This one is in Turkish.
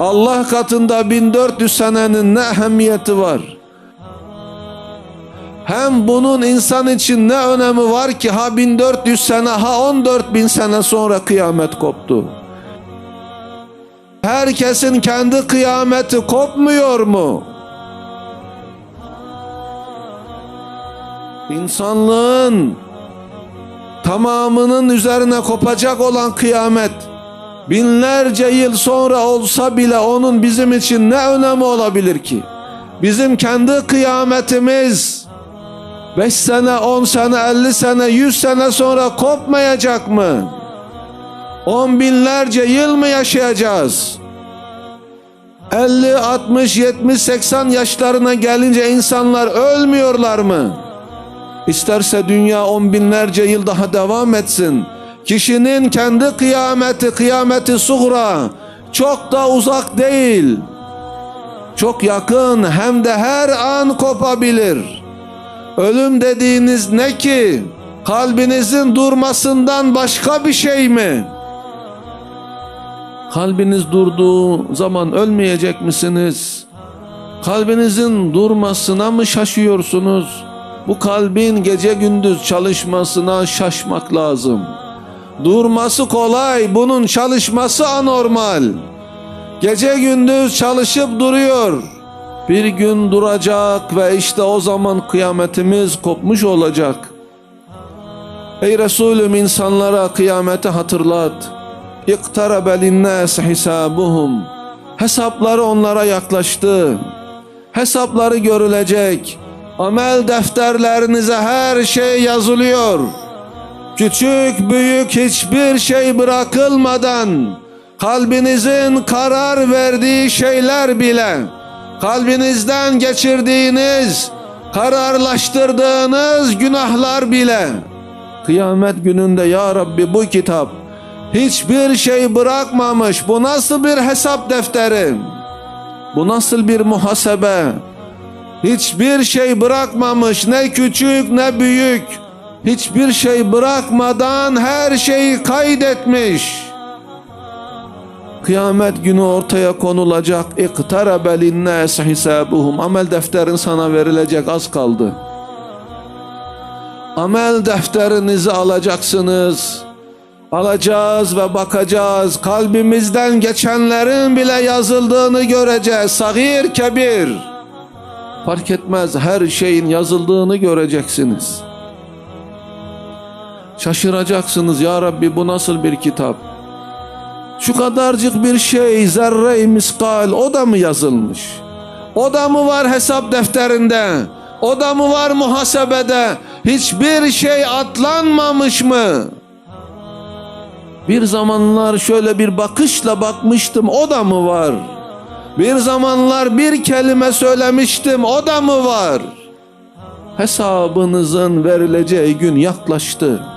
Allah katında 1400 senenin ne ehemmiyeti var? Hem bunun insan için ne önemi var ki ha 1400 sene ha 14 bin sene sonra kıyamet koptu. Herkesin kendi kıyameti kopmuyor mu? İnsanlığın tamamının üzerine kopacak olan kıyamet binlerce yıl sonra olsa bile onun bizim için ne önemi olabilir ki? Bizim kendi kıyametimiz 5 sene, 10 sene, 50 sene, 100 sene sonra kopmayacak mı? On binlerce yıl mı yaşayacağız? 50, 60, 70, 80 yaşlarına gelince insanlar ölmüyorlar mı? İsterse dünya on binlerce yıl daha devam etsin. Kişinin kendi kıyameti, kıyameti suğra çok da uzak değil. Çok yakın hem de her an kopabilir. Ölüm dediğiniz ne ki? Kalbinizin durmasından başka bir şey mi? Kalbiniz durduğu zaman ölmeyecek misiniz? Kalbinizin durmasına mı şaşıyorsunuz? Bu kalbin gece gündüz çalışmasına şaşmak lazım. Durması kolay, bunun çalışması anormal. Gece gündüz çalışıp duruyor. Bir gün duracak ve işte o zaman kıyametimiz kopmuş olacak. Ey Resulüm insanlara kıyameti hatırlat. İktarabe linnâs hisabuhum. Hesapları onlara yaklaştı. Hesapları görülecek. Amel defterlerinize her şey yazılıyor. Küçük büyük hiçbir şey bırakılmadan kalbinizin karar verdiği şeyler bile kalbinizden geçirdiğiniz kararlaştırdığınız günahlar bile. Kıyamet gününde ya Rabbi bu kitap hiçbir şey bırakmamış. Bu nasıl bir hesap defteri? Bu nasıl bir muhasebe? Hiçbir şey bırakmamış. Ne küçük ne büyük hiçbir şey bırakmadan her şeyi kaydetmiş Kıyamet günü ortaya konulacak. İktarabe linnâs hisabuhum. Amel defterin sana verilecek az kaldı. Amel defterinizi alacaksınız. Alacağız ve bakacağız. Kalbimizden geçenlerin bile yazıldığını göreceğiz. Sagir kebir. Fark etmez her şeyin yazıldığını göreceksiniz. Şaşıracaksınız ya Rabbi bu nasıl bir kitap? Şu kadarcık bir şey zerre miskal o da mı yazılmış? O da mı var hesap defterinde? O da mı var muhasebede? Hiçbir şey atlanmamış mı? Bir zamanlar şöyle bir bakışla bakmıştım o da mı var? Bir zamanlar bir kelime söylemiştim o da mı var? Hesabınızın verileceği gün yaklaştı.